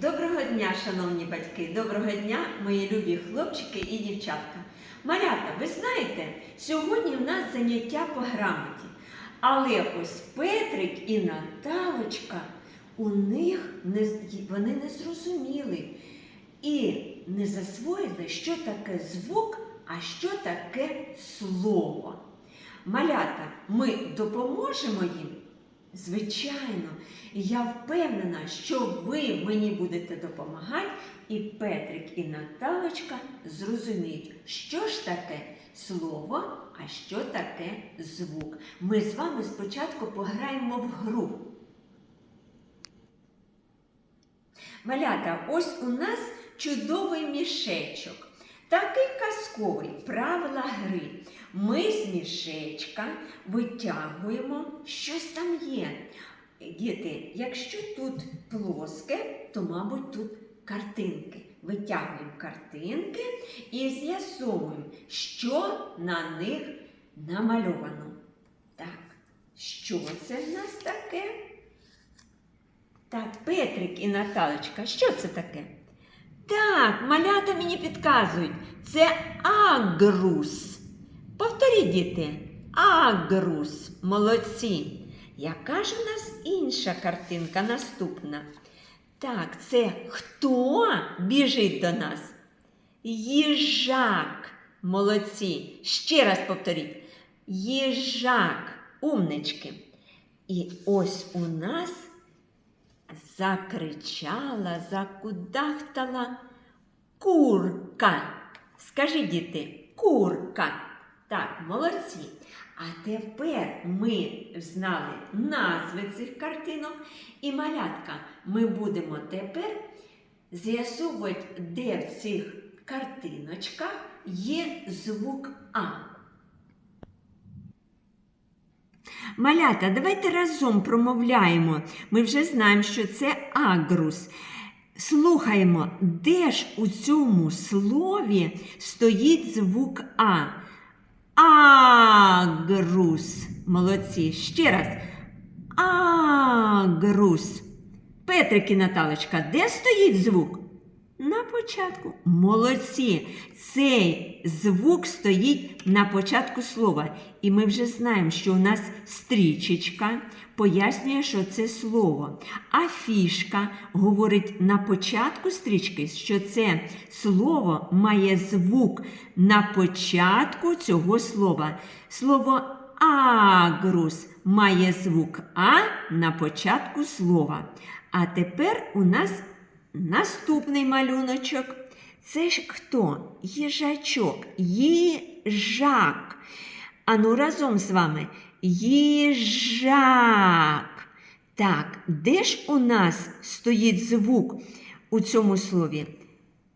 Доброго дня, шановні батьки! Доброго дня, мої любі хлопчики і дівчатка. Малята, ви знаєте, сьогодні в нас заняття по грамоті. Але ось Петрик і Наталочка, у них не, вони не зрозуміли і не засвоїли, що таке звук, а що таке слово. Малята, ми допоможемо їм? Звичайно, я впевнена, що ви мені будете допомагати, і Петрик і Наталочка зрозуміють, що ж таке слово, а що таке звук. Ми з вами спочатку пограємо в гру. Малята, ось у нас чудовий мішечок. Такий казковий правила гри. Ми з мішечка витягуємо, щось там є. Діти, якщо тут плоске, то, мабуть, тут картинки. Витягуємо картинки і з'ясовуємо, що на них намальовано. Так, що це в нас таке? Так, Петрик і Наталочка, що це таке? Так, малята мені підказують. Це агрус. Повторіть, діти. Агрус. Молодці. Яка ж у нас інша картинка наступна? Так, це хто біжить до нас? Їжак. Молодці. Ще раз повторіть. Їжак. Умнички. І ось у нас закричала, закудахтала курка. Скажи, діти, курка. Так, молодці. А тепер ми знали назви цих картинок і малятка. Ми будемо тепер з'ясовувати, де в цих картиночках є звук А. Малята, давайте разом промовляємо. Ми вже знаємо, що це агрус. Слухаємо, де ж у цьому слові стоїть звук А? Агрус. Молодці. Ще раз. Агрус. Петрик і Наталочка, де стоїть звук? На початку. Молодці. Цей звук стоїть на початку слова. І ми вже знаємо, що у нас стрічечка пояснює, що це слово. А фішка говорить на початку стрічки, що це слово має звук на початку цього слова. Слово агрус має звук А на початку слова. А тепер у нас Наступний малюночок. Це ж хто? Їжачок. Їжак. Ану разом з вами. Їжак. Так, де ж у нас стоїть звук у цьому слові?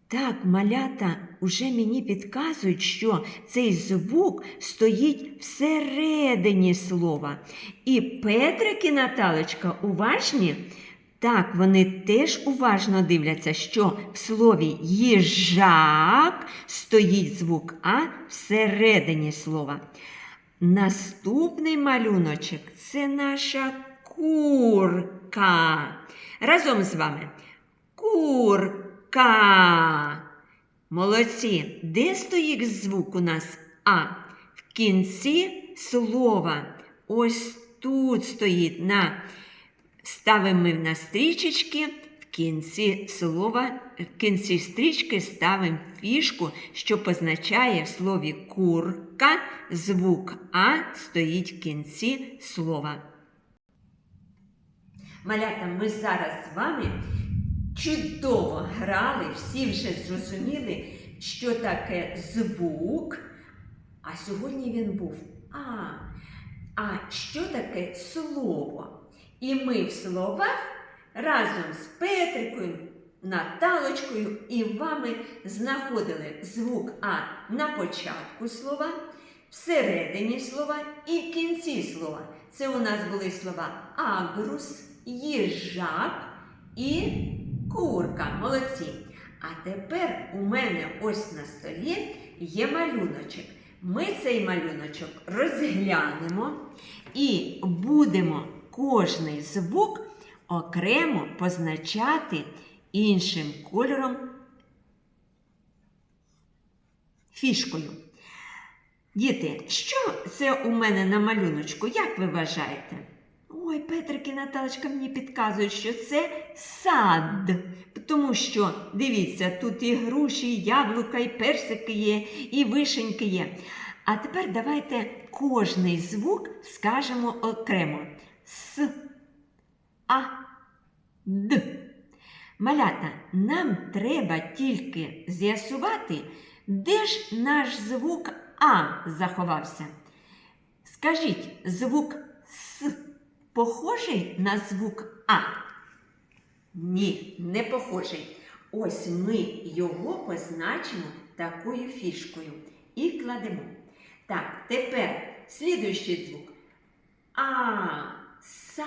Так, малята уже мені підказують, що цей звук стоїть всередині слова. І Петрик і Наталочка уважні. Так, вони теж уважно дивляться, що в слові їжак стоїть звук А всередині слова. Наступний малюночок це наша курка. Разом з вами. Курка. Молодці. Де стоїть звук у нас А? В кінці слова. Ось тут стоїть на Ставимо ми на стрічечки, в кінці слова, в кінці стрічки ставимо фішку, що позначає в слові курка звук А стоїть в кінці слова. Малята, ми зараз з вами чудово грали, всі вже зрозуміли, що таке звук. А сьогодні він був А. А що таке слово? І ми в словах разом з Петрикою, Наталочкою і вами знаходили звук А на початку слова, всередині слова і в кінці слова. Це у нас були слова агрус, їжак і курка. Молодці. А тепер у мене ось на столі є малюночок. Ми цей малюночок розглянемо і будемо кожний звук окремо позначати іншим кольором фішкою. Діти, що це у мене на малюночку? Як ви вважаєте? Ой, Петрик і Наталочка мені підказують, що це сад. Тому що, дивіться, тут і груші, і яблука, і персики є, і вишеньки є. А тепер давайте кожний звук скажемо окремо. С, А, Д. Малята, нам треба тільки з'ясувати, де ж наш звук А заховався. Скажіть, звук С похожий на звук А? Ні, не похожий. Ось ми його позначимо такою фішкою і кладемо. Так, тепер слідуючий звук. А, са.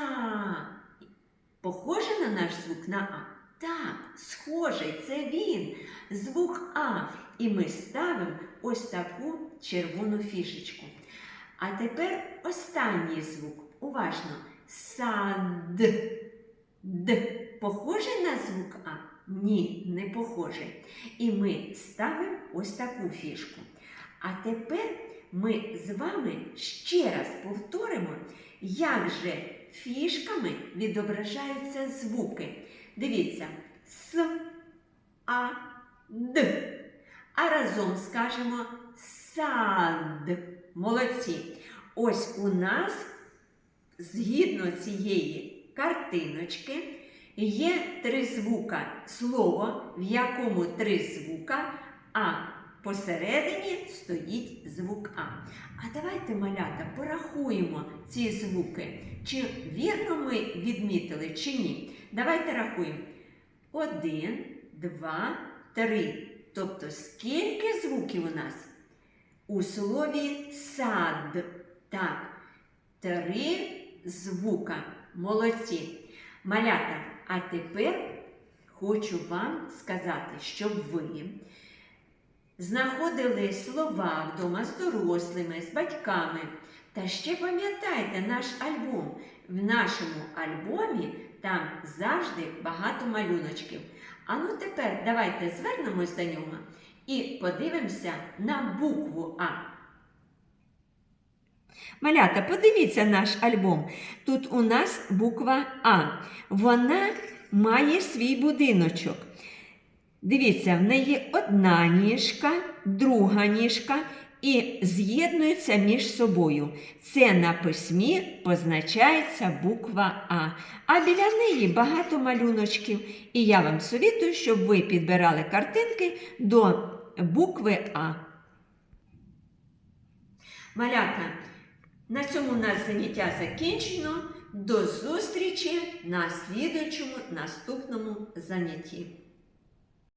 Похоже на наш звук на А? Так, схожий, це він. Звук А. І ми ставимо ось таку червону фішечку. А тепер останній звук. Уважно. Сад. Д. Похожий на звук А? Ні, не похожий. І ми ставимо ось таку фішку. А тепер ми з вами ще раз повторимо, як же фішками відображаються звуки. Дивіться, С, А, Д. А разом скажемо сад. Молодці. Ось у нас згідно цієї картиночки є три звука. Слово, в якому три звука, а посередині стоїть звук А. А давайте, малята, порахуємо ці звуки. Чи вірно ми відмітили, чи ні. Давайте рахуємо. Один, два, три. Тобто, скільки звуків у нас? У слові сад. Так, три звука. Молодці. Малята, а тепер хочу вам сказати, щоб ви знаходили слова вдома з дорослими, з батьками. Та ще пам'ятайте наш альбом. В нашому альбомі там завжди багато малюночків. А ну тепер давайте звернемось до нього і подивимося на букву А. Малята, подивіться наш альбом. Тут у нас буква А. Вона має свій будиночок. Дивіться, в неї одна ніжка, друга ніжка і з'єднуються між собою. Це на письмі позначається буква А. А біля неї багато малюночків. І я вам совітую, щоб ви підбирали картинки до букви А. Малята, на цьому у нас заняття закінчено. До зустрічі на слідуючому наступному занятті.